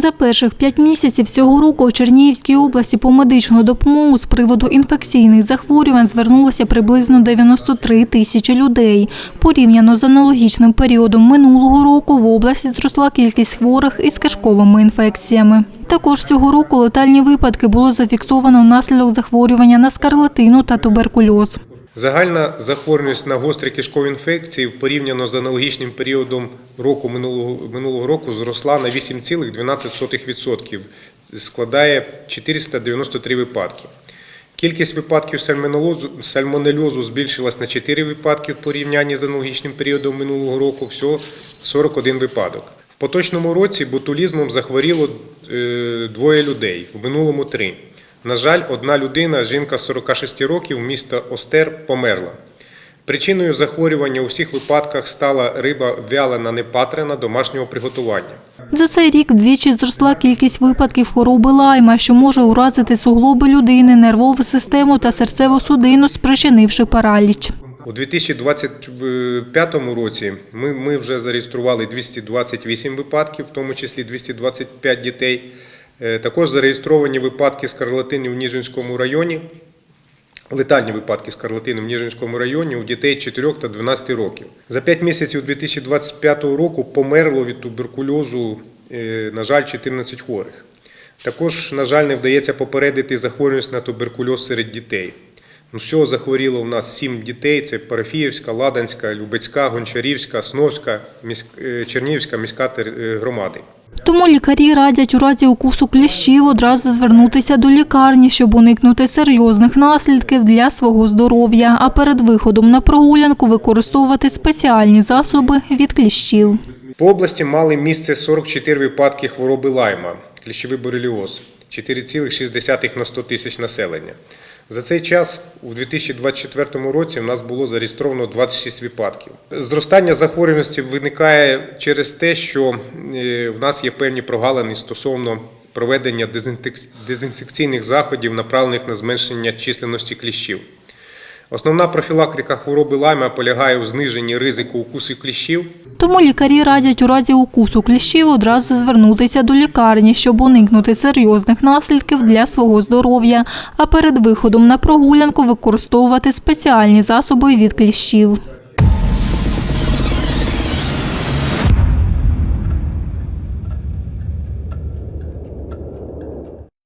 За перших п'ять місяців цього року у Чернігівській області по медичну допомогу з приводу інфекційних захворювань звернулося приблизно 93 тисячі людей. Порівняно з аналогічним періодом минулого року в області зросла кількість хворих із кишковими інфекціями. Також цього року летальні випадки було зафіксовано внаслідок захворювання на скарлатину та туберкульоз. Загальна захворюваність на гострі кишкові інфекції порівняно з аналогічним періодом року минулого, минулого року зросла на 8,12%, складає 493 випадки. Кількість випадків сальмонельозу збільшилась на 4 випадки в порівнянні з аналогічним періодом минулого року, всього 41 випадок. В поточному році ботулізмом захворіло е, двоє людей, в минулому три. На жаль, одна людина, жінка 46 років, міста Остер, померла. Причиною захворювання у всіх випадках стала риба вялена непатрена домашнього приготування. За цей рік вдвічі зросла кількість випадків хвороби лайма, що може уразити суглоби людини, нервову систему та серцево-судину, спричинивши параліч. У 2025 році ми, ми вже зареєстрували 228 випадків, в тому числі 225 дітей. Е, Також зареєстровані випадки скарлатини в Ніжинському районі, летальні випадки скарлатини в Ніжинському районі у дітей 4 та 12 років. За 5 місяців 2025 року померло від туберкульозу, е, на жаль, 14 хворих. Також, на жаль, не вдається попередити захворюваність на туберкульоз серед дітей. Ну, Всього захворіло у нас сім дітей: це Парафіївська, Ладанська, Любецька, Гончарівська, Сновська, е, Чернігівська міська громади. Тому лікарі радять у разі укусу кліщів одразу звернутися до лікарні, щоб уникнути серйозних наслідків для свого здоров'я, а перед виходом на прогулянку використовувати спеціальні засоби від кліщів. По області мали місце 44 випадки хвороби лайма, кліщовий бореліоз, 4,6 на 100 тисяч населення. За цей час у 2024 році в нас було зареєстровано 26 випадків. Зростання захворюваності виникає через те, що е, в нас є певні прогалини стосовно проведення дезінфекційних заходів, направлених на зменшення численності кліщів. Основна профілактика хвороби лайма полягає у зниженні ризику укусу кліщів Тому лікарі радять у разі укусу кліщів одразу звернутися до лікарні, щоб уникнути серйозних наслідків для свого здоров'я, а перед виходом на прогулянку використовувати спеціальні засоби від кліщів.